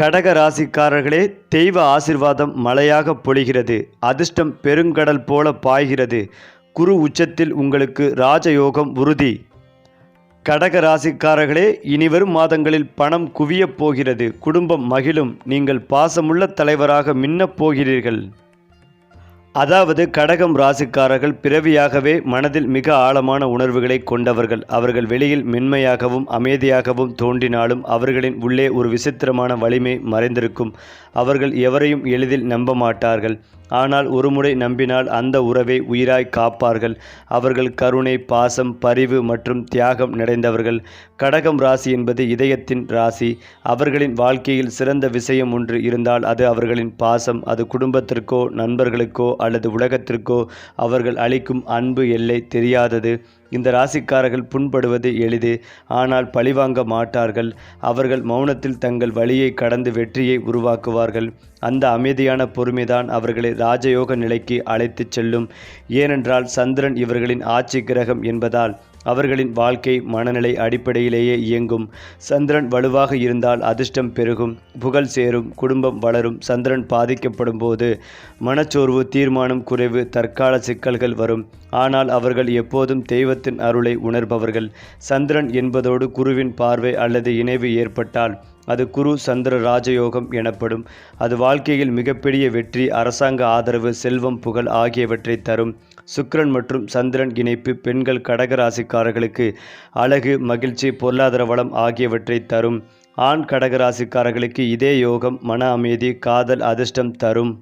கடக ராசிக்காரர்களே தெய்வ ஆசிர்வாதம் மழையாக பொழிகிறது. அதிர்ஷ்டம் பெருங்கடல் போல பாய்கிறது. குரு உச்சத்தில் உங்களுக்கு ராஜயோகம் உறுதி. கடக ராசிக்காரர்களே இனிவரும் மாதங்களில் பணம் குவியப் போகிறது. குடும்பம் மகிழும். நீங்கள் பாசமுள்ள தலைவராக மின்னப் போகிறீர்கள். அதாவது கடகம் ராசிக்காரர்கள் பிறவியாகவே மனதில் மிக ஆழமான உணர்வுகளை கொண்டவர்கள். அவர்கள் வெளியில் மென்மையாகவும் அமைதியாகவும் தோன்றினாலும் அவர்களின் உள்ளே ஒரு விசித்திரமான வலிமை மறைந்திருக்கும். அவர்கள் எவரையும் எளிதில் நம்ப மாட்டார்கள் ஆனால் ஒருமுறை நம்பினால் அந்த உறவை உயிராய் காப்பார்கள். அவர்கள் கருணை பாசம் பரிவு மற்றும் தியாகம் நிறைந்தவர்கள். கடகம் ராசி என்பது இதயத்தின் ராசி. அவர்களின் வாழ்க்கையில் சிறந்த விஷயம் ஒன்று இருந்தால் அது அவர்களின் பாசம். அது குடும்பத்திற்கோ நண்பர்களுக்கோ அல்லது உலகத்திற்கோ அவர்கள் அளிக்கும் அன்பு எல்லை தெரியாதது. இந்த ராசிக்காரர்கள் புண்படுவது எளிது. ஆனால் பழிவாங்க மாட்டார்கள். அவர்கள் மௌனத்தில் தங்கள் வழியை கடந்து வெற்றியை உருவாக்குவார்கள். அந்த அமைதியான பொறுமைதான் அவர்களை ராஜயோக நிலைக்கு அழைத்துச் செல்லும். ஏனென்றால் சந்திரன் இவர்களின் ஆட்சி கிரகம் என்பதால் அவர்களின் வாழ்க்கை மனநிலை அடிப்படையிலேயே இயங்கும். சந்திரன் வலுவாக இருந்தால் அதிர்ஷ்டம் பெருகும். புகழ் சேரும் குடும்பம் வளரும் சந்திரன் பாதிக்கப்படும் போது மனச்சோர்வு தீர்மானம் குறைவு தற்கால சிக்கல்கள் வரும். ஆனால் அவர்கள் எப்போதும் தெய்வத்தின் அருளை உணர்பவர்கள். சந்திரன் என்பதோடு குருவின் பார்வை அல்லது இணைவு ஏற்பட்டால் அது குரு சந்திர ராஜயோகம் எனப்படும். அது வாழ்க்கையில் மிகப்பெரிய வெற்றி அரசாங்க ஆதரவு செல்வம் புகழ் ஆகியவற்றை தரும். சுக்ரன் மற்றும் சந்திரன் இணைப்பு பெண்கள் கடகராசிக்காரர்களுக்கு அழகு மகிழ்ச்சி பொருளாதார வளம் ஆகியவற்றை தரும். ஆண் கடகராசிக்காரர்களுக்கு இதே யோகம் மன அமைதி காதல் அதிர்ஷ்டம் தரும்.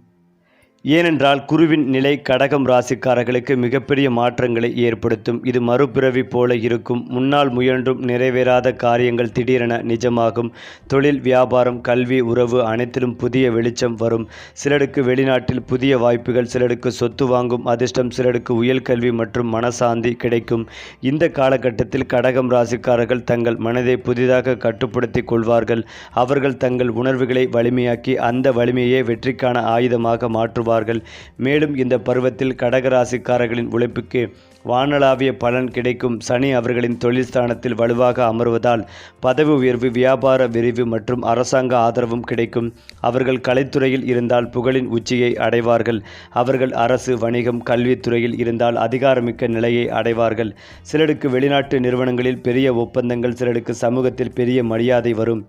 ஏனென்றால் குருவின் நிலை கடகம் ராசிக்காரர்களுக்கு மிகப்பெரிய மாற்றங்களை ஏற்படுத்தும். இது மறுபிறவி போல இருக்கும். முன்னால் முயன்றும் நிறைவேறாத காரியங்கள் திடீரென நிஜமாகும். தொழில் வியாபாரம் கல்வி உறவு அனைத்திலும் புதிய வெளிச்சம் வரும். சிலருக்கு வெளிநாட்டில் புதிய வாய்ப்புகள் சிலருக்கு சொத்து வாங்கும் அதிர்ஷ்டம் சிலருக்கு உயல் கல்வி மற்றும் மனசாந்தி கிடைக்கும். இந்த காலகட்டத்தில் கடகம் ராசிக்காரர்கள் தங்கள் மனதை புதிதாக கட்டுப்படுத்திக் கொள்வார்கள். அவர்கள் தங்கள் உணர்வுகளை வலிமையாக்கி அந்த வலிமையை வெற்றிக்கான ஆயுதமாக மாற்றுவார்கள். கொள்வார்கள் மேலும் இந்த பருவத்தில் கடகராசிக்காரர்களின் உழைப்புக்கு வானளாவிய பலன் கிடைக்கும். சனி அவர்களின் தொழில் ஸ்தானத்தில் வலுவாக அமர்வதால் பதவி உயர்வு வியாபார விரிவு மற்றும் அரசாங்க ஆதரவும் கிடைக்கும். அவர்கள் கலைத்துறையில் இருந்தால் புகழின் உச்சியை அடைவார்கள். அவர்கள் அரசு வணிகம் கல்வித்துறையில் இருந்தால் அதிகாரமிக்க நிலையை அடைவார்கள். சிலருக்கு வெளிநாட்டு நிறுவனங்களில் பெரிய ஒப்பந்தங்கள் சிலருக்கு சமூகத்தில் பெரிய மரியாதை வரும்.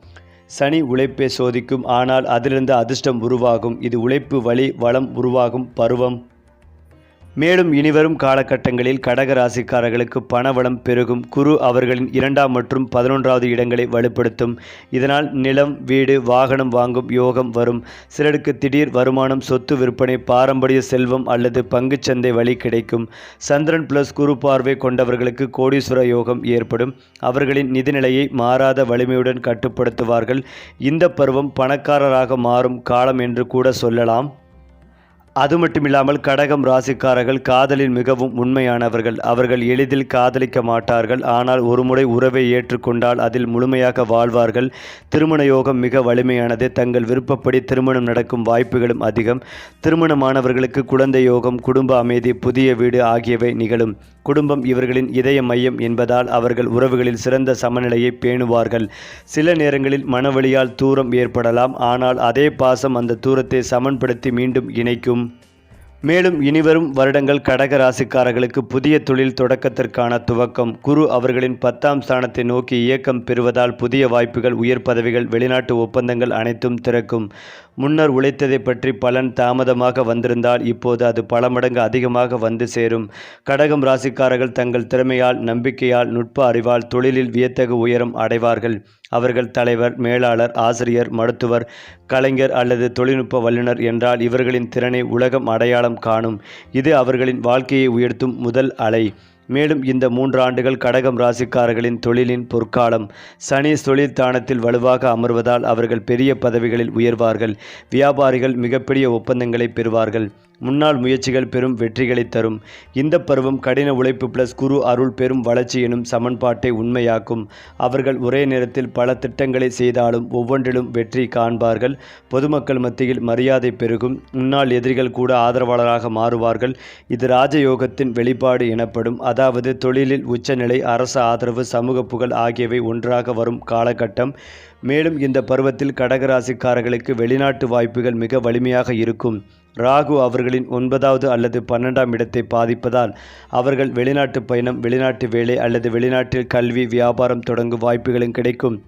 சனி உழைப்பை சோதிக்கும் ஆனால் அதிலிருந்து அதிர்ஷ்டம் உருவாகும். இது உழைப்பு வழி வளம் உருவாகும் பருவம். மேலும் இனிவரும் காலகட்டங்களில் கடக ராசிக்காரர்களுக்கு பணவளம் பெருகும். குரு அவர்களின் இரண்டாம் மற்றும் பதினொன்றாவது இடங்களை வலுப்படுத்தும். இதனால் நிலம் வீடு வாகனம் வாங்கும் யோகம் வரும். சிலருக்கு திடீர் வருமானம் சொத்து விற்பனை பாரம்பரிய செல்வம் அல்லது பங்குச்சந்தை வழி கிடைக்கும். சந்திரன் பிளஸ் குரு பார்வை கொண்டவர்களுக்கு கோடீஸ்வர யோகம் ஏற்படும். அவர்களின் நிதிநிலையை மாறாத வலிமையுடன் கட்டுப்படுத்துவார்கள். இந்த பருவம் பணக்காரராக மாறும் காலம் என்று கூட சொல்லலாம். அது மட்டுமில்லாமல் கடகம் ராசிக்காரர்கள் காதலில் மிகவும் உண்மையானவர்கள். அவர்கள் எளிதில் காதலிக்க மாட்டார்கள். ஆனால் ஒருமுறை உறவை ஏற்றுக்கொண்டால் அதில் முழுமையாக வாழ்வார்கள். திருமண யோகம் மிக வலிமையானது. தங்கள் விருப்பப்படி திருமணம் நடக்கும் வாய்ப்புகளும் அதிகம். திருமணமானவர்களுக்கு குழந்தை யோகம் குடும்ப அமைதி புதிய வீடு ஆகியவை நிகழும். குடும்பம் இவர்களின் இதய மையம் என்பதால் அவர்கள் உறவுகளில் சிறந்த சமநிலையை பேணுவார்கள். சில நேரங்களில் மனவழியால் தூரம் ஏற்படலாம். ஆனால் அதே பாசம் அந்த தூரத்தை சமன்படுத்தி மீண்டும் இணைக்கும். மேலும் இனிவரும் வருடங்கள் கடக ராசிக்காரர்களுக்கு புதிய தொழில் தொடக்கத்திற்கான துவக்கம். குரு அவர்களின் பத்தாம் ஸ்தானத்தை நோக்கி இயக்கம் பெறுவதால் புதிய வாய்ப்புகள் உயர் பதவிகள் வெளிநாட்டு ஒப்பந்தங்கள் அனைத்தும் திறக்கும். முன்னர் உழைத்ததை பற்றி பலன் தாமதமாக வந்திருந்தால் இப்போது அது பல மடங்கு அதிகமாக வந்து சேரும். கடகம் ராசிக்காரர்கள் தங்கள் திறமையால் நம்பிக்கையால் நுட்ப அறிவால் தொழிலில் வியத்தகு உயரம் அடைவார்கள். அவர்கள் தலைவர் மேலாளர் ஆசிரியர் மருத்துவர் கலைஞர் அல்லது தொழில்நுட்ப வல்லுநர் என்றால் இவர்களின் திறனை உலகம் அடையாளம் காணும். இது அவர்களின் வாழ்க்கையை உயர்த்தும் முதல் அலை. மேலும் இந்த மூன்றாண்டுகள் கடகம் ராசிக்காரர்களின் தொழிலின் பொற்காலம். சனி தொழில் தானத்தில் வலுவாக அமர்வதால் அவர்கள் பெரிய பதவிகளில் உயர்வார்கள். வியாபாரிகள் மிகப்பெரிய ஒப்பந்தங்களை பெறுவார்கள். முன்னாள் முயற்சிகள் பெரும் வெற்றிகளை தரும். இந்த பருவம் கடின உழைப்பு பிளஸ் குரு அருள் பெரும் வளர்ச்சி எனும் சமன்பாட்டை உண்மையாக்கும். அவர்கள் ஒரே நேரத்தில் பல திட்டங்களை செய்தாலும் ஒவ்வொன்றிலும் வெற்றி காண்பார்கள். பொதுமக்கள் மத்தியில் மரியாதை பெருகும். முன்னாள் எதிரிகள் கூட ஆதரவாளராக மாறுவார்கள். இது ராஜயோகத்தின் வெளிப்பாடு எனப்படும். அதாவது தொழிலில் உச்சநிலை அரசு ஆதரவு சமூக புகழ் ஆகியவை ஒன்றாக வரும் காலகட்டம். மேலும் இந்த பருவத்தில் கடகராசிக்காரர்களுக்கு வெளிநாட்டு வாய்ப்புகள் மிக வலிமையாக இருக்கும். ராகு அவர்களின் ஒன்பதாவது அல்லது பன்னெண்டாம் இடத்தை பாதிப்பதால் அவர்கள் வெளிநாட்டு பயணம் வெளிநாட்டு வேலை அல்லது வெளிநாட்டில் கல்வி வியாபாரம் தொடங்கும் வாய்ப்புகளும் கிடைக்கும்.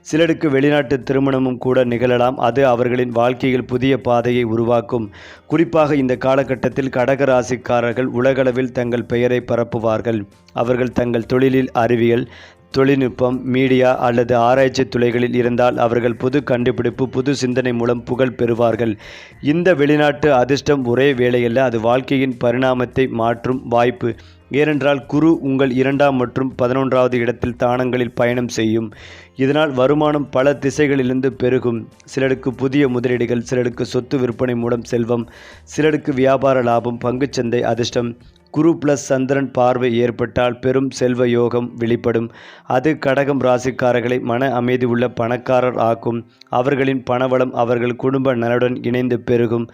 சிலருக்கு வெளிநாட்டு திருமணமும் கூட நிகழலாம். அது அவர்களின் வாழ்க்கையில் புதிய பாதையை உருவாக்கும். குறிப்பாக இந்த காலகட்டத்தில் கடக ராசிக்காரர்கள் உலகளவில் தங்கள் பெயரை பரப்புவார்கள். அவர்கள் தங்கள் தொழிலில் அறிவியல் தொழில்நுட்பம் மீடியா அல்லது ஆராய்ச்சி துறைகளில் இருந்தால் அவர்கள் புது கண்டுபிடிப்பு புது சிந்தனை மூலம் புகழ் பெறுவார்கள். இந்த வெளிநாட்டு அதிர்ஷ்டம் ஒரே வேளையல்ல அது வாழ்க்கையின் பரிணாமத்தை மாற்றும் வாய்ப்பு. ஏனென்றால் குரு உங்கள் இரண்டாம் மற்றும் பதினொன்றாவது இடத்தில் தானங்களில் பயணம் செய்யும். இதனால் வருமானம் பல திசைகளிலிருந்து பெருகும். சிலருக்கு புதிய முதலீடுகள் சிலருக்கு சொத்து விற்பனை மூலம் செல்வம் சிலருக்கு வியாபார லாபம் பங்குச்சந்தை அதிர்ஷ்டம். குரு பிளஸ் சந்திரன் பார்வை ஏற்பட்டால் பெரும் செல்வ யோகம் வெளிப்படும். அது கடகம் ராசிக்காரர்களை மன அமைதி உள்ள பணக்காரர் ஆக்கும். அவர்களின் பணவளம் அவர்கள் குடும்ப நலனுடன் இணைந்து பெருகும்.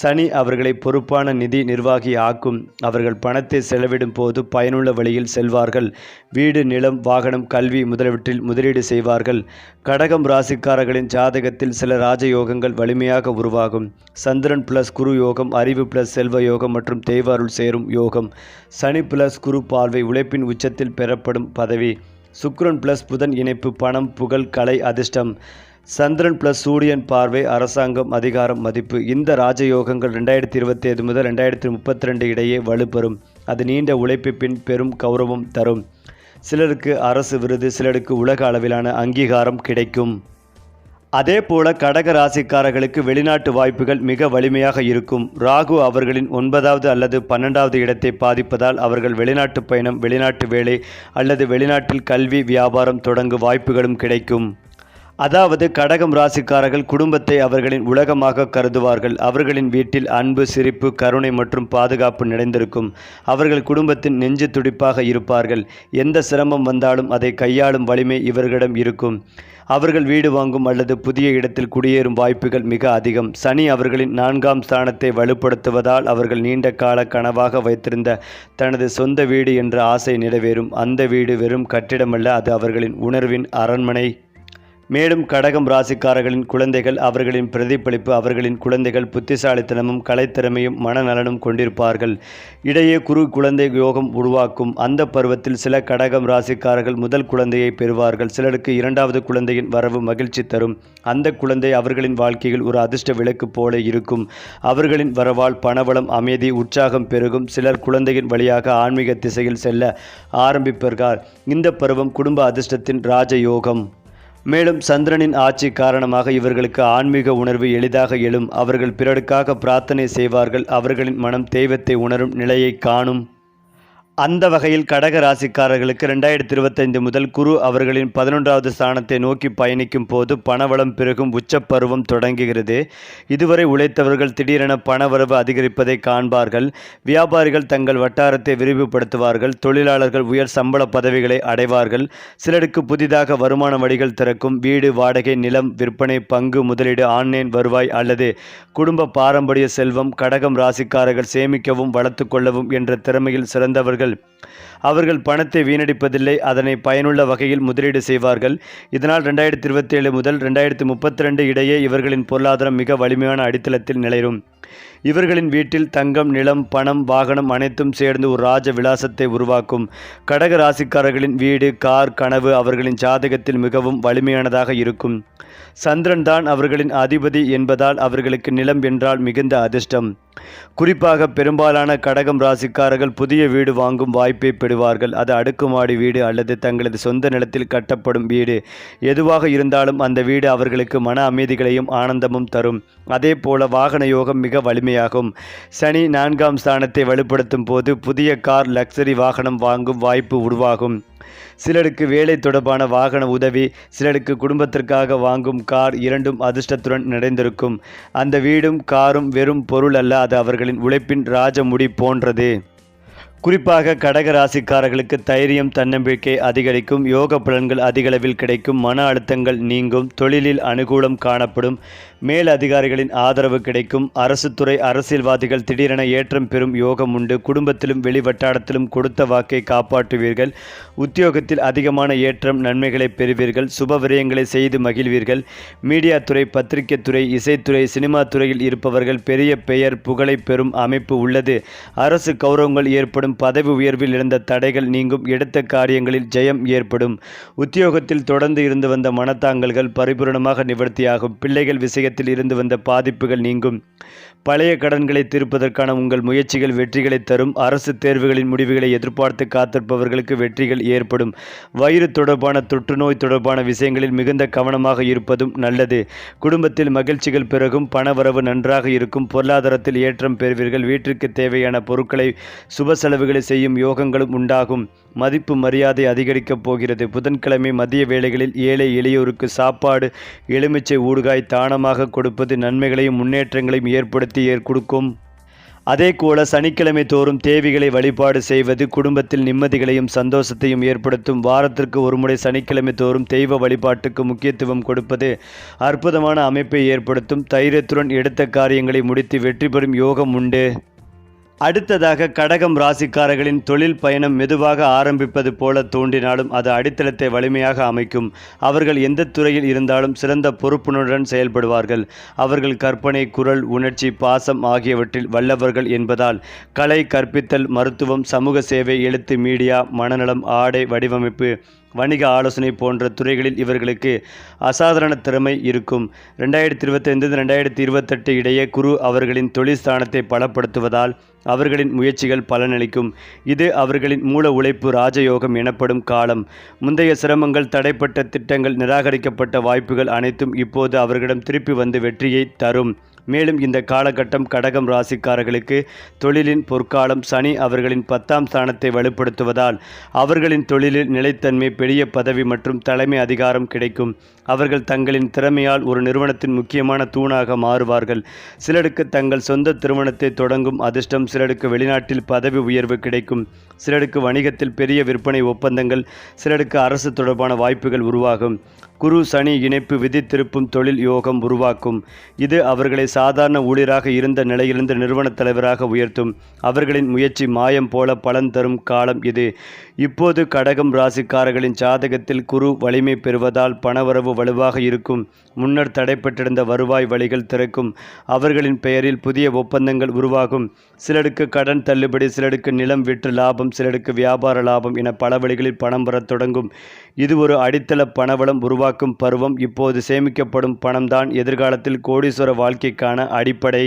சனி அவர்களை பொறுப்பான நிதி நிர்வாகி ஆக்கும். அவர்கள் பணத்தை செலவிடும் போது பயனுள்ள வழியில் செல்வார்கள். வீடு நிலம் வாகனம் கல்வி முதலியவற்றில் முதலீடு செய்வார்கள். கடகம் ராசிக்காரர்களின் ஜாதகத்தில் சில ராஜயோகங்கள் வலிமையாக உருவாகும். சந்திரன் பிளஸ் குரு யோகம் அறிவு பிளஸ் செல்வ யோகம் மற்றும் தெய்வாருள் சேரும் யோகம். சனி பிளஸ் குரு பார்வை உழைப்பின் உச்சத்தில் பெறப்படும் பதவி. சுக்ரன் பிளஸ் புதன் இணைப்பு பணம் புகழ் கலை அதிர்ஷ்டம். சந்திரன் பிளஸ் சூரியன் பார்வை அரசாங்கம் அதிகாரம் மதிப்பு. இந்த ராஜயோகங்கள் ரெண்டாயிரத்தி இருபத்தி ஐந்து முதல் ரெண்டாயிரத்தி முப்பத்தி ரெண்டு இடையே வலுப்பெறும். அது நீண்ட உழைப்பு பின் பெரும் கௌரவம் தரும். சிலருக்கு அரசு விருது சிலருக்கு உலக அளவிலான அங்கீகாரம் கிடைக்கும். அதே போல கடக ராசிக்காரர்களுக்கு வெளிநாட்டு வாய்ப்புகள் மிக வலிமையாக இருக்கும். ராகு அவர்களின் ஒன்பதாவது அல்லது பன்னெண்டாவது இடத்தை பாதிப்பதால் அவர்கள் வெளிநாட்டு பயணம் வெளிநாட்டு வேலை அல்லது வெளிநாட்டில் கல்வி வியாபாரம் தொடங்கும் வாய்ப்புகளும் கிடைக்கும். அதாவது கடகம் ராசிக்காரர்கள் குடும்பத்தை அவர்களின் உலகமாக கருதுவார்கள். அவர்களின் வீட்டில் அன்பு சிரிப்பு கருணை மற்றும் பாதுகாப்பு நிறைந்திருக்கும். அவர்கள் குடும்பத்தின் நெஞ்சு துடிப்பாக இருப்பார்கள். எந்த சிரமம் வந்தாலும் அதை கையாளும் வலிமை இவர்களிடம் இருக்கும். அவர்கள் வீடு வாங்கும் அல்லது புதிய இடத்தில் குடியேறும் வாய்ப்புகள் மிக அதிகம். சனி அவர்களின் நான்காம் ஸ்தானத்தை வலுப்படுத்துவதால் அவர்கள் நீண்ட கால கனவாக வைத்திருந்த தனது சொந்த வீடு என்ற ஆசை நிறைவேறும். அந்த வீடு வெறும் கட்டிடமல்ல அது அவர்களின் உணர்வின் அரண்மனை மேலும் கடகம் ராசிக்காரர்களின் குழந்தைகள் அவர்களின் பிரதிபலிப்பு அவர்களின் குழந்தைகள் புத்திசாலித்தனமும் கலைத்திறமையும் மனநலனும் கொண்டிருப்பார்கள். இடையே குரு குழந்தை யோகம் உருவாக்கும் அந்த பருவத்தில் சில கடகம் ராசிக்காரர்கள் முதல் குழந்தையை பெறுவார்கள். சிலருக்கு இரண்டாவது குழந்தையின் வரவு மகிழ்ச்சி தரும். அந்த குழந்தை அவர்களின் வாழ்க்கையில் ஒரு அதிர்ஷ்ட விளக்கு போல இருக்கும். அவர்களின் வரவால் பணவளம் அமைதி உற்சாகம் பெருகும். சிலர் குழந்தையின் வழியாக ஆன்மீக திசையில் செல்ல ஆரம்பிப்பார்கள் இந்த பருவம் குடும்ப அதிர்ஷ்டத்தின் ராஜயோகம். மேலும் சந்திரனின் ஆட்சி காரணமாக இவர்களுக்கு ஆன்மீக உணர்வு எளிதாக எழும். அவர்கள் பிறருக்காக பிரார்த்தனை செய்வார்கள். அவர்களின் மனம் தெய்வத்தை உணரும் நிலையை காணும். அந்த வகையில் கடக ராசிக்காரர்களுக்கு ரெண்டாயிரத்தி இருபத்தைந்து முதல் குரு அவர்களின் பதினொன்றாவது ஸ்தானத்தை நோக்கி பயணிக்கும் போது பணவளம் பெருகும் உச்சப்பருவம் தொடங்குகிறது. இதுவரை உழைத்தவர்கள் திடீரென பணவரவு அதிகரிப்பதை காண்பார்கள். வியாபாரிகள் தங்கள் வட்டாரத்தை விரிவுபடுத்துவார்கள். தொழிலாளர்கள் உயர் சம்பள பதவிகளை அடைவார்கள். சிலருக்கு புதிதாக வருமான வழிகள் திறக்கும். வீடு வாடகை நிலம் விற்பனை பங்கு முதலீடு ஆன்லைன் வருவாய் அல்லது குடும்ப பாரம்பரிய செல்வம் கடகம் ராசிக்காரர்கள் சேமிக்கவும் வளர்த்து கொள்ளவும் என்ற திறமையில் சிறந்தவர்கள் அவர்கள் பணத்தை வீணடிப்பதில்லை அதனை பயனுள்ள வகையில் முதலீடு செய்வார்கள். இதனால் ரெண்டாயிரத்தி இருபத்தி ஏழு முதல் ரெண்டாயிரத்தி முப்பத்தி ரெண்டு இடையே இவர்களின் பொருளாதாரம் மிக வலிமையான அடித்தளத்தில் நிலைரும் இவர்களின் வீட்டில் தங்கம் நிலம் பணம் வாகனம் அனைத்தும் சேர்ந்து ஒரு ராஜ விலாசத்தை உருவாக்கும். கடக ராசிக்காரர்களின் வீடு கார் கனவு அவர்களின் ஜாதகத்தில் மிகவும் வலிமையானதாக இருக்கும். சந்திரன் தான் அவர்களின் அதிபதி என்பதால் அவர்களுக்கு நிலம் என்றால் மிகுந்த அதிர்ஷ்டம். குறிப்பாக பெரும்பாலான கடகம் ராசிக்காரர்கள் புதிய வீடு வாங்கும் வாய்ப்பை பெறுவார்கள். அது அடுக்குமாடி வீடு அல்லது தங்களது சொந்த நிலத்தில் கட்டப்படும் வீடு. எதுவாக இருந்தாலும் அந்த வீடு அவர்களுக்கு மன அமைதிகளையும் ஆனந்தமும் தரும். அதே போல வாகன யோகம் மிக வலிமை வலிமையாகும் சனி நான்காம் ஸ்தானத்தை வலுப்படுத்தும் போது புதிய கார் லக்ஸரி வாகனம் வாங்கும் வாய்ப்பு உருவாகும். சிலருக்கு வேலை தொடர்பான வாகன உதவி சிலருக்கு குடும்பத்திற்காக வாங்கும் கார் இரண்டும் அதிர்ஷ்டத்துடன் நிறைந்திருக்கும். அந்த வீடும் காரும் வெறும் பொருள் அல்ல அது அவர்களின் உழைப்பின் ராஜமுடி போன்றது. குறிப்பாக கடக ராசிக்காரர்களுக்கு தைரியம் தன்னம்பிக்கை அதிகரிக்கும் யோக பலன்கள் அதிகளவில் கிடைக்கும் மன அழுத்தங்கள் நீங்கும் தொழிலில் அனுகூலம் காணப்படும் மேல் அதிகாரிகளின் ஆதரவு கிடைக்கும் அரசு துறை அரசியல்வாதிகள் திடீரென ஏற்றம் பெறும் யோகம் உண்டு குடும்பத்திலும் வெளிவட்டாரத்திலும் கொடுத்த வாக்கை காப்பாற்றுவீர்கள் உத்தியோகத்தில் அதிகமான ஏற்றம் நன்மைகளை பெறுவீர்கள் சுப விரயங்களை செய்து மகிழ்வீர்கள் மீடியா துறை பத்திரிகை துறை இசைத்துறை சினிமா துறையில் இருப்பவர்கள் பெரிய பெயர் புகழை பெறும் அமைப்பு உள்ளது அரசு கௌரவங்கள் ஏற்படும் பதவி உயர்வில் இருந்த தடைகள் நீங்கும் எடுத்த காரியங்களில் ஜெயம் ஏற்படும். உத்தியோகத்தில் தொடர்ந்து இருந்து வந்த மனத்தாங்கல்கள் பரிபூரணமாக நிவர்த்தியாகும். பிள்ளைகள் விஷயத்தில் இருந்து வந்த பாதிப்புகள் நீங்கும். பழைய கடன்களை தீர்ப்பதற்கான உங்கள் முயற்சிகள் வெற்றிகளை தரும். அரசு தேர்வுகளின் முடிவுகளை எதிர்பார்த்து காத்திருப்பவர்களுக்கு வெற்றிகள் ஏற்படும். வயிறு தொடர்பான தொற்றுநோய் தொடர்பான விஷயங்களில் மிகுந்த கவனமாக இருப்பதும் நல்லது. குடும்பத்தில் மகிழ்ச்சிகள் பிறகும் பணவரவு நன்றாக இருக்கும். பொருளாதாரத்தில் ஏற்றம் பெறுவீர்கள். வீட்டிற்கு தேவையான பொருட்களை சுப செலவுகளை செய்யும் யோகங்களும் உண்டாகும். மதிப்பு மரியாதை அதிகரிக்கப் போகிறது. புதன்கிழமை மதிய வேளைகளில் ஏழை எளியோருக்கு சாப்பாடு எலுமிச்சை ஊடுகாய் தானமாக கொடுப்பது நன்மைகளையும் முன்னேற்றங்களையும் ஏற்படுத்தி ஏற் கொடுக்கும். அதே போல சனிக்கிழமை தோறும் தேவிகளை வழிபாடு செய்வது குடும்பத்தில் நிம்மதிகளையும் சந்தோஷத்தையும் ஏற்படுத்தும். வாரத்திற்கு ஒருமுறை சனிக்கிழமை தோறும் தெய்வ வழிபாட்டுக்கு முக்கியத்துவம் கொடுப்பது அற்புதமான அமைப்பை ஏற்படுத்தும். தைரியத்துடன் எடுத்த காரியங்களை முடித்து வெற்றி பெறும் யோகம் உண்டு. அடுத்ததாக கடகம் ராசிக்காரர்களின் தொழில் பயணம் மெதுவாக ஆரம்பிப்பது போல தோன்றினாலும் அது அடித்தளத்தை வலிமையாக அமைக்கும். அவர்கள் எந்த துறையில் இருந்தாலும் சிறந்த பொறுப்புணர்வுடன் செயல்படுவார்கள். அவர்கள் கற்பனை குரல் உணர்ச்சி பாசம் ஆகியவற்றில் வல்லவர்கள் என்பதால் கலை கற்பித்தல் மருத்துவம் சமூக சேவை எழுத்து மீடியா மனநலம் ஆடை வடிவமைப்பு வணிக ஆலோசனை போன்ற துறைகளில் இவர்களுக்கு அசாதாரண திறமை இருக்கும். ரெண்டாயிரத்தி இருபத்தைந்து ரெண்டாயிரத்தி இருபத்தெட்டு இடையே குரு அவர்களின் தொழில் ஸ்தானத்தை பலப்படுத்துவதால் அவர்களின் முயற்சிகள் பலனளிக்கும். இது அவர்களின் மூல உழைப்பு ராஜயோகம் எனப்படும் காலம். முந்தைய சிரமங்கள் தடைப்பட்ட திட்டங்கள் நிராகரிக்கப்பட்ட வாய்ப்புகள் அனைத்தும் இப்போது அவர்களிடம் திருப்பி வந்து வெற்றியை தரும். மேலும் இந்த காலகட்டம் கடகம் ராசிக்காரர்களுக்கு தொழிலின் பொற்காலம் சனி அவர்களின் பத்தாம் ஸ்தானத்தை வலுப்படுத்துவதால் அவர்களின் தொழிலில் நிலைத்தன்மை பெரிய பதவி மற்றும் தலைமை அதிகாரம் கிடைக்கும். அவர்கள் தங்களின் திறமையால் ஒரு நிறுவனத்தின் முக்கியமான தூணாக மாறுவார்கள். சிலருக்கு தங்கள் சொந்த திருமணத்தை தொடங்கும் அதிர்ஷ்டம் சிலருக்கு வெளிநாட்டில் பதவி உயர்வு கிடைக்கும். சிலருக்கு வணிகத்தில் பெரிய விற்பனை ஒப்பந்தங்கள் சிலருக்கு அரசு தொடர்பான வாய்ப்புகள் உருவாகும். குரு சனி இணைப்பு விதி திருப்பும் தொழில் யோகம் உருவாக்கும். இது அவர்களை சாதாரண ஊழியராக இருந்த நிலையிலிருந்து நிறுவனத் தலைவராக உயர்த்தும். அவர்களின் முயற்சி மாயம் போல பலன் தரும் காலம் இது. இப்போது கடகம் ராசிக்காரர்களின் ஜாதகத்தில் குரு வலிமை பெறுவதால் பணவரவு வலுவாக இருக்கும். முன்னர் தடைப்பட்டிருந்த வருவாய் வழிகள் திறக்கும். அவர்களின் பெயரில் புதிய ஒப்பந்தங்கள் உருவாகும். சிலருக்கு கடன் தள்ளுபடி சிலருக்கு நிலம் விற்று லாபம் சிலருக்கு வியாபார லாபம் என பல வழிகளில் பணம் வரத் தொடங்கும். இது ஒரு அடித்தள பணவளம் உருவாக்கும் பருவம் இப்போது சேமிக்கப்படும் பணம்தான். எதிர்காலத்தில் கோடீஸ்வர வாழ்க்கைக்கான அடிப்படை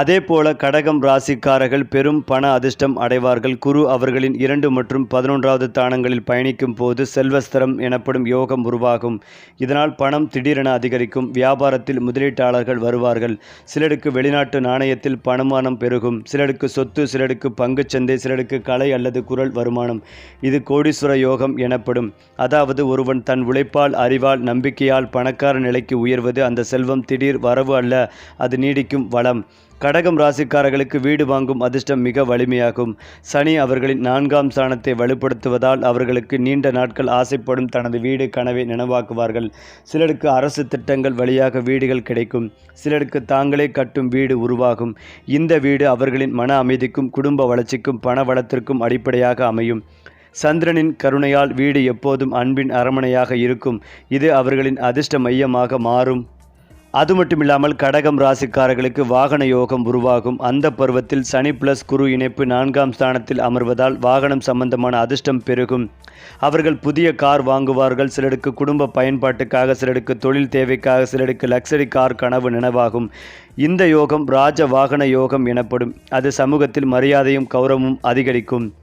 அதே போல கடகம் ராசிக்காரர்கள் பெரும் பண அதிர்ஷ்டம் அடைவார்கள். குரு அவர்களின் இரண்டு மற்றும் பதினொன்றாவது தானங்களில் பயணிக்கும் போது செல்வஸ்திரம் எனப்படும் யோகம் உருவாகும். இதனால் பணம் திடீரென அதிகரிக்கும். வியாபாரத்தில் முதலீட்டாளர்கள் வருவார்கள். சிலருக்கு வெளிநாட்டு நாணயத்தில் பணமானம் பெருகும். சிலருக்கு சொத்து சிலருக்கு பங்குச்சந்தை சிலருக்கு கலை அல்லது குரல் வருமானம். இது கோடீஸ்வர யோகம் எனப்படும். அதாவது ஒருவன் தன் உழைப்பால் அறிவால் நம்பிக்கையால் பணக்கார நிலைக்கு உயர்வது அந்த செல்வம் திடீர் வரவு அல்ல. அது நீடிக்கும் வளம். கடகம் ராசிக்காரர்களுக்கு வீடு வாங்கும் அதிர்ஷ்டம் மிக வலிமையாகும். சனி அவர்களின் நான்காம் ஸ்தானத்தை வலுப்படுத்துவதால் அவர்களுக்கு நீண்ட நாட்கள் ஆசைப்படும் தனது வீடு கனவை நினைவாக்குவார்கள். சிலருக்கு அரசு திட்டங்கள் வழியாக வீடுகள் கிடைக்கும். சிலருக்கு தாங்களே கட்டும் வீடு உருவாகும். இந்த வீடு அவர்களின் மன அமைதிக்கும் குடும்ப வளர்ச்சிக்கும் பண வளத்திற்கும் அடிப்படையாக அமையும். சந்திரனின் கருணையால் வீடு எப்போதும் அன்பின் அரமனையாக இருக்கும். இது அவர்களின் அதிர்ஷ்ட மையமாக மாறும். அது மட்டுமில்லாமல் கடகம் ராசிக்காரர்களுக்கு வாகன யோகம் உருவாகும். அந்த பருவத்தில் சனி பிளஸ் குரு இணைப்பு நான்காம் ஸ்தானத்தில் அமர்வதால் வாகனம் சம்பந்தமான அதிர்ஷ்டம் பெருகும். அவர்கள் புதிய கார் வாங்குவார்கள். சிலருக்கு குடும்ப பயன்பாட்டுக்காக சிலருக்கு தொழில் தேவைக்காக சிலருக்கு லக்ஸரி கார் கனவு நினைவாகும். இந்த யோகம் ராஜ வாகன யோகம் எனப்படும். அது சமூகத்தில் மரியாதையும் கௌரவமும் அதிகரிக்கும்.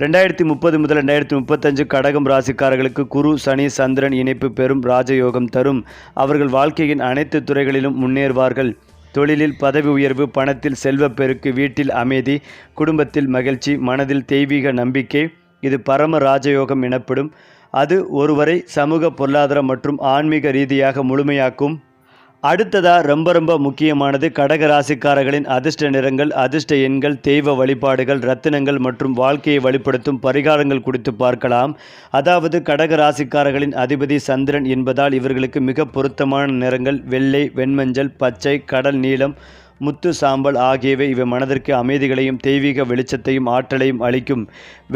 ரெண்டாயிரத்தி முப்பது முதல் ரெண்டாயிரத்தி முப்பத்தஞ்சு கடகம் ராசிக்காரர்களுக்கு குரு சனி சந்திரன் இணைப்பு பெறும் ராஜயோகம் தரும். அவர்கள் வாழ்க்கையின் அனைத்து துறைகளிலும் முன்னேறுவார்கள். தொழிலில் பதவி உயர்வு பணத்தில் செல்வப்பெருக்கு வீட்டில் அமைதி குடும்பத்தில் மகிழ்ச்சி மனதில் தெய்வீக நம்பிக்கை இது பரம ராஜயோகம் எனப்படும். அது ஒருவரை சமூக பொருளாதார மற்றும் ஆன்மீக ரீதியாக முழுமையாக்கும் அடுத்ததா ரொம்ப ரொம்ப முக்கியமானது கடக ராசிக்காரர்களின் அதிர்ஷ்ட நிறங்கள் அதிர்ஷ்ட எண்கள் தெய்வ வழிபாடுகள் ரத்தினங்கள் மற்றும் வாழ்க்கையை வழிப்படுத்தும் பரிகாரங்கள் குறித்து பார்க்கலாம். அதாவது கடக ராசிக்காரர்களின் அதிபதி சந்திரன் என்பதால் இவர்களுக்கு மிக பொருத்தமான நிறங்கள் வெள்ளை வெண்மஞ்சள் பச்சை கடல் நீளம் முத்து சாம்பல் ஆகியவை இவை மனதிற்கு அமைதிகளையும் தெய்வீக வெளிச்சத்தையும் ஆற்றலையும் அளிக்கும்.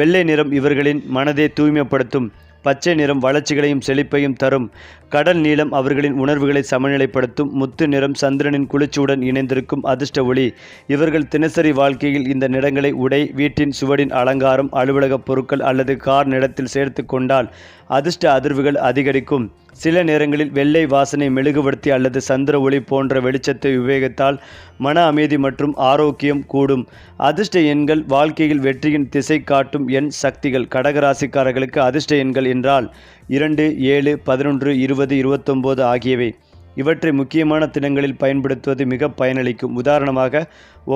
வெள்ளை நிறம் இவர்களின் மனதை தூய்மைப்படுத்தும். பச்சை நிறம் வளர்ச்சிகளையும் செழிப்பையும் தரும். கடல் நீளம் அவர்களின் உணர்வுகளை சமநிலைப்படுத்தும். முத்து நிறம் சந்திரனின் குளிர்ச்சியுடன் இணைந்திருக்கும் அதிர்ஷ்ட ஒளி. இவர்கள் தினசரி வாழ்க்கையில் இந்த நிறங்களை உடை வீட்டின் சுவடின் அலங்காரம் அலுவலகப் பொருட்கள் அல்லது கார் நிறத்தில் சேர்த்து கொண்டால் அதிர்ஷ்ட அதிர்வுகள் அதிகரிக்கும். சில நேரங்களில் வெள்ளை வாசனை மெழுகுபடுத்தி அல்லது சந்திர ஒளி போன்ற வெளிச்சத்தை உபயோகித்தால் மன அமைதி மற்றும் ஆரோக்கியம் கூடும். அதிர்ஷ்ட எண்கள் வாழ்க்கையில் வெற்றியின் திசை காட்டும் எண் சக்திகள். கடகராசிக்காரர்களுக்கு அதிர்ஷ்ட எண்கள் என்றால் இரண்டு ஏழு பதினொன்று இருபது இருபத்தொம்போது ஆகியவை. இவற்றை முக்கியமான தினங்களில் பயன்படுத்துவது மிக பயனளிக்கும். உதாரணமாக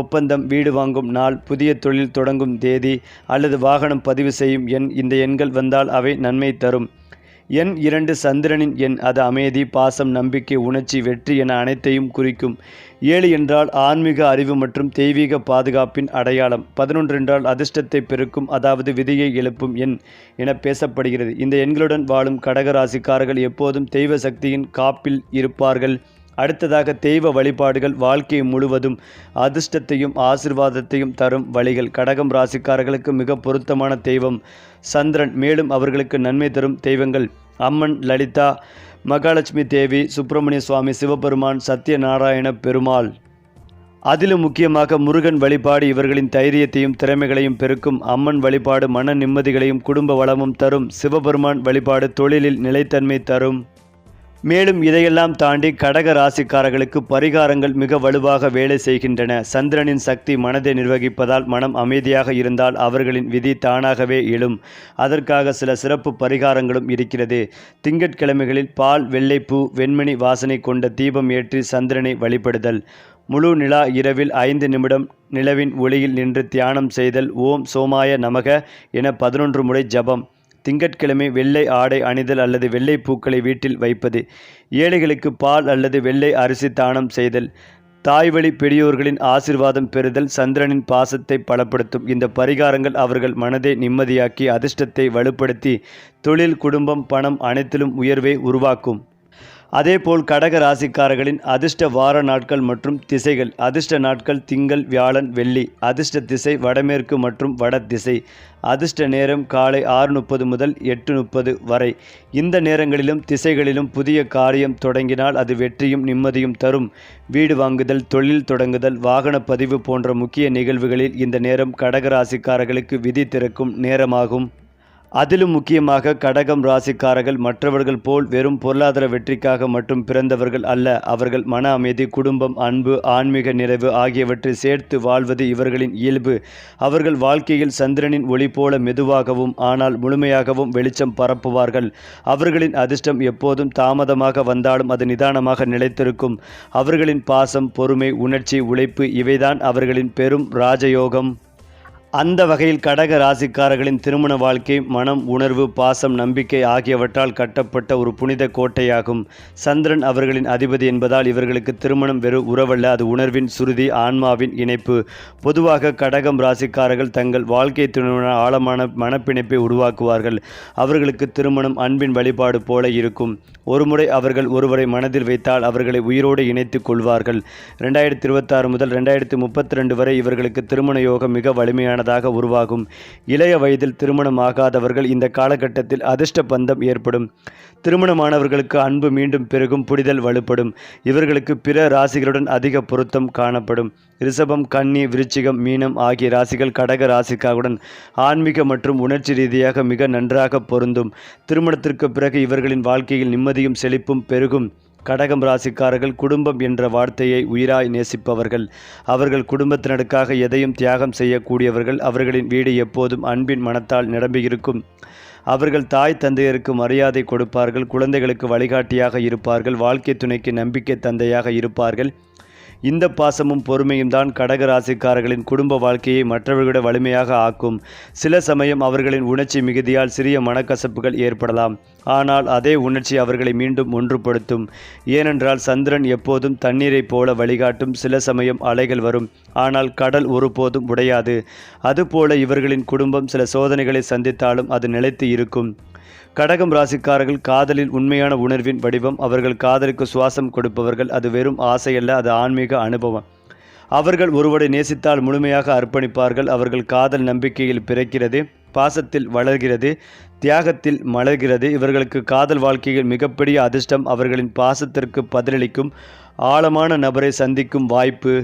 ஒப்பந்தம் வீடு வாங்கும் நாள் புதிய தொழில் தொடங்கும் தேதி அல்லது வாகனம் பதிவு செய்யும் எண் இந்த எண்கள் வந்தால் அவை நன்மை தரும். எண் இரண்டு சந்திரனின் எண் அது அமைதி பாசம் நம்பிக்கை உணர்ச்சி வெற்றி என அனைத்தையும் குறிக்கும். ஏழு என்றால் ஆன்மீக அறிவு மற்றும் தெய்வீக பாதுகாப்பின் அடையாளம். பதினொன்று என்றால் அதிர்ஷ்டத்தை பெருக்கும் அதாவது விதியை எழுப்பும் எண் என பேசப்படுகிறது. இந்த எண்களுடன் வாழும் கடகராசிக்காரர்கள் எப்போதும் தெய்வ சக்தியின் காப்பில் இருப்பார்கள். அடுத்ததாக தெய்வ வழிபாடுகள் வாழ்க்கை முழுவதும் அதிர்ஷ்டத்தையும் ஆசிர்வாதத்தையும் தரும் வழிகள். கடகம் ராசிக்காரர்களுக்கு மிக பொருத்தமான தெய்வம் சந்திரன். மேலும் அவர்களுக்கு நன்மை தரும் தெய்வங்கள் அம்மன் லலிதா மகாலட்சுமி தேவி சுப்பிரமணிய சுவாமி சிவபெருமான் சத்யநாராயண பெருமாள். அதிலும் முக்கியமாக முருகன் வழிபாடு இவர்களின் தைரியத்தையும் திறமைகளையும் பெருக்கும் அம்மன் வழிபாடு மன நிம்மதிகளையும் குடும்ப வளமும் தரும். சிவபெருமான் வழிபாடு தொழிலில் நிலைத்தன்மை தரும். மேலும் இதையெல்லாம் தாண்டி கடக ராசிக்காரர்களுக்கு பரிகாரங்கள் மிக வலுவாக வேலை செய்கின்றன. சந்திரனின் சக்தி மனதை நிர்வகிப்பதால் மனம் அமைதியாக இருந்தால் அவர்களின் விதி தானாகவே எழும். அதற்காக சில சிறப்பு பரிகாரங்களும் இருக்கிறது. திங்கட்கிழமைகளில் பால் வெள்ளைப்பூ வெண்மணி வாசனை கொண்ட தீபம் ஏற்றி சந்திரனை வழிபடுதல். முழு நிலா இரவில் ஐந்து நிமிடம் நிலவின் ஒளியில் நின்று தியானம் செய்தல். ஓம் சோமாய நமக என பதினொன்று முறை ஜபம். திங்கட்கிழமை வெள்ளை ஆடை அணிதல் அல்லது வெள்ளை பூக்களை வீட்டில் வைப்பது ஏழைகளுக்கு பால் அல்லது வெள்ளை அரிசி தானம் செய்தல் தாய்வழி பெரியோர்களின் ஆசிர்வாதம் பெறுதல் சந்திரனின் பாசத்தை பலப்படுத்தும். இந்த பரிகாரங்கள் அவர்கள் மனதை நிம்மதியாக்கி அதிர்ஷ்டத்தை வலுப்படுத்தி தொழில் குடும்பம் பணம் அனைத்திலும் உயர்வை உருவாக்கும். அதேபோல் கடக ராசிக்காரர்களின் அதிர்ஷ்ட வார நாட்கள் மற்றும் திசைகள். அதிர்ஷ்ட நாட்கள் திங்கள் வியாழன் வெள்ளி. அதிர்ஷ்ட திசை வடமேற்கு மற்றும் வட திசை. அதிர்ஷ்ட நேரம் காலை ஆறு முப்பது முதல் எட்டு முப்பது வரை. இந்த நேரங்களிலும் திசைகளிலும் புதிய காரியம் தொடங்கினால் அது வெற்றியும் நிம்மதியும் தரும். வீடு வாங்குதல் தொழில் தொடங்குதல் வாகன பதிவு போன்ற முக்கிய நிகழ்வுகளில் இந்த நேரம் கடக ராசிக்காரர்களுக்கு விதி திறக்கும் நேரமாகும். அதிலும் முக்கியமாக கடகம் ராசிக்காரர்கள் மற்றவர்கள் போல் வெறும் பொருளாதார வெற்றிக்காக மட்டும் பிறந்தவர்கள் அல்ல அவர்கள் மன அமைதி குடும்பம் அன்பு ஆன்மீக நிறைவு ஆகியவற்றை சேர்த்து வாழ்வது இவர்களின் இயல்பு. அவர்கள் வாழ்க்கையில் சந்திரனின் ஒளி போல மெதுவாகவும் ஆனால் முழுமையாகவும் வெளிச்சம் பரப்புவார்கள். அவர்களின் அதிர்ஷ்டம் எப்போதும் தாமதமாக வந்தாலும் அது நிதானமாக நிலைத்திருக்கும். அவர்களின் பாசம் பொறுமை உணர்ச்சி உழைப்பு இவைதான் அவர்களின் பெரும் ராஜயோகம். அந்த வகையில் கடக ராசிக்காரர்களின் திருமண வாழ்க்கை மனம் உணர்வு பாசம் நம்பிக்கை ஆகியவற்றால் கட்டப்பட்ட ஒரு புனித கோட்டையாகும். சந்திரன் அவர்களின் அதிபதி என்பதால் இவர்களுக்கு திருமணம் வெறும் உறவல்ல அது உணர்வின் சுருதி ஆன்மாவின் இணைப்பு. பொதுவாக கடகம் ராசிக்காரர்கள் தங்கள் வாழ்க்கை துணையுடன் ஆழமான மனப்பிணைப்பை உருவாக்குவார்கள். அவர்களுக்கு திருமணம் அன்பின் வழிபாடு போல இருக்கும். ஒருமுறை அவர்கள் ஒருவரை மனதில் வைத்தால் அவர்களை உயிரோடு இணைத்துக் கொள்வார்கள். ரெண்டாயிரத்தி இருபத்தாறு முதல் ரெண்டாயிரத்தி முப்பத்தி ரெண்டு வரை இவர்களுக்கு திருமண யோகம் மிக வலிமையான வலிமையானதாக உருவாகும். இளைய வயதில் திருமணம் ஆகாதவர்கள் இந்த காலகட்டத்தில் அதிர்ஷ்ட பந்தம் ஏற்படும். திருமணமானவர்களுக்கு அன்பு மீண்டும் பெருகும் புரிதல் வலுப்படும். இவர்களுக்கு பிற ராசிகளுடன் அதிக பொருத்தம் காணப்படும். ரிஷபம் கன்னி விருச்சிகம் மீனம் ஆகிய ராசிகள் கடக ராசிக்காவுடன் ஆன்மீக மற்றும் உணர்ச்சி ரீதியாக மிக நன்றாக பொருந்தும். திருமணத்திற்கு பிறகு இவர்களின் வாழ்க்கையில் நிம்மதியும் செழிப்பும் பெருகும். கடகம் ராசிக்காரர்கள் குடும்பம் என்ற வார்த்தையை உயிராய் நேசிப்பவர்கள். அவர்கள் குடும்பத்தினருக்காக எதையும் தியாகம் செய்யக்கூடியவர்கள். அவர்களின் வீடு எப்போதும் அன்பின் மனத்தால் நிரம்பியிருக்கும். அவர்கள் தாய் தந்தையருக்கு மரியாதை கொடுப்பார்கள். குழந்தைகளுக்கு வழிகாட்டியாக இருப்பார்கள். வாழ்க்கை துணைக்கு நம்பிக்கை தந்தையாக இருப்பார்கள். இந்த பாசமும் பொறுமையும் தான் கடக ராசிக்காரர்களின் குடும்ப வாழ்க்கையை மற்றவர்களிட வலிமையாக ஆக்கும். சில சமயம் அவர்களின் உணர்ச்சி மிகுதியால் சிறிய மனக்கசப்புகள் ஏற்படலாம். ஆனால் அதே உணர்ச்சி அவர்களை மீண்டும் ஒன்றுபடுத்தும். ஏனென்றால் சந்திரன் எப்போதும் தண்ணீரைப் போல வழிகாட்டும். சில சமயம் அலைகள் வரும். ஆனால் கடல் ஒருபோதும் உடையாது. அதுபோல இவர்களின் குடும்பம் சில சோதனைகளை சந்தித்தாலும் அது நிலைத்து இருக்கும். கடகம் ராசிக்காரர்கள் காதலில் உண்மையான உணர்வின் வடிவம் அவர்கள் காதலுக்கு சுவாசம் கொடுப்பவர்கள் அது வெறும் ஆசையல்ல அது ஆன்மீக அனுபவம். அவர்கள் ஒருவரை நேசித்தால் முழுமையாக அர்ப்பணிப்பார்கள் அவர்கள் காதல் நம்பிக்கையில் பிறக்கிறது பாசத்தில் வளர்கிறது தியாகத்தில் மலர்கிறது இவர்களுக்கு காதல் வாழ்க்கையில் மிகப்பெரிய அதிர்ஷ்டம் அவர்களின் பாசத்திற்கு பதிலளிக்கும் ஆழமான நபரை சந்திக்கும் வாய்ப்பு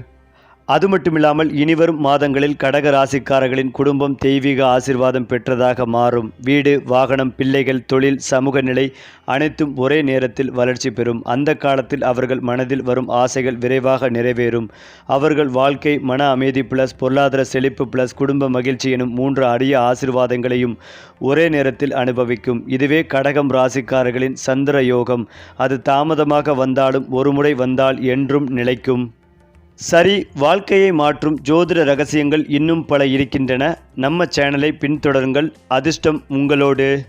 அது மட்டுமில்லாமல் இனிவரும் மாதங்களில் கடக ராசிக்காரர்களின் குடும்பம் தெய்வீக ஆசிர்வாதம் பெற்றதாக மாறும். வீடு வாகனம் பிள்ளைகள் தொழில் சமூக நிலை அனைத்தும் ஒரே நேரத்தில் வளர்ச்சி பெறும். அந்த காலத்தில் அவர்கள் மனதில் வரும் ஆசைகள் விரைவாக நிறைவேறும். அவர்கள் வாழ்க்கை மன அமைதி பிளஸ் பொருளாதார செழிப்பு பிளஸ் குடும்ப மகிழ்ச்சி எனும் மூன்று அரிய ஆசிர்வாதங்களையும் ஒரே நேரத்தில் அனுபவிக்கும். இதுவே கடகம் ராசிக்காரர்களின் சந்திர யோகம். அது தாமதமாக வந்தாலும் ஒருமுறை வந்தால் என்றும் நிலைக்கும். சரி வாழ்க்கையை மாற்றும் ஜோதிட ரகசியங்கள் இன்னும் பல இருக்கின்றன. நம்ம சேனலை பின்தொடருங்கள். அதிர்ஷ்டம் உங்களோடு.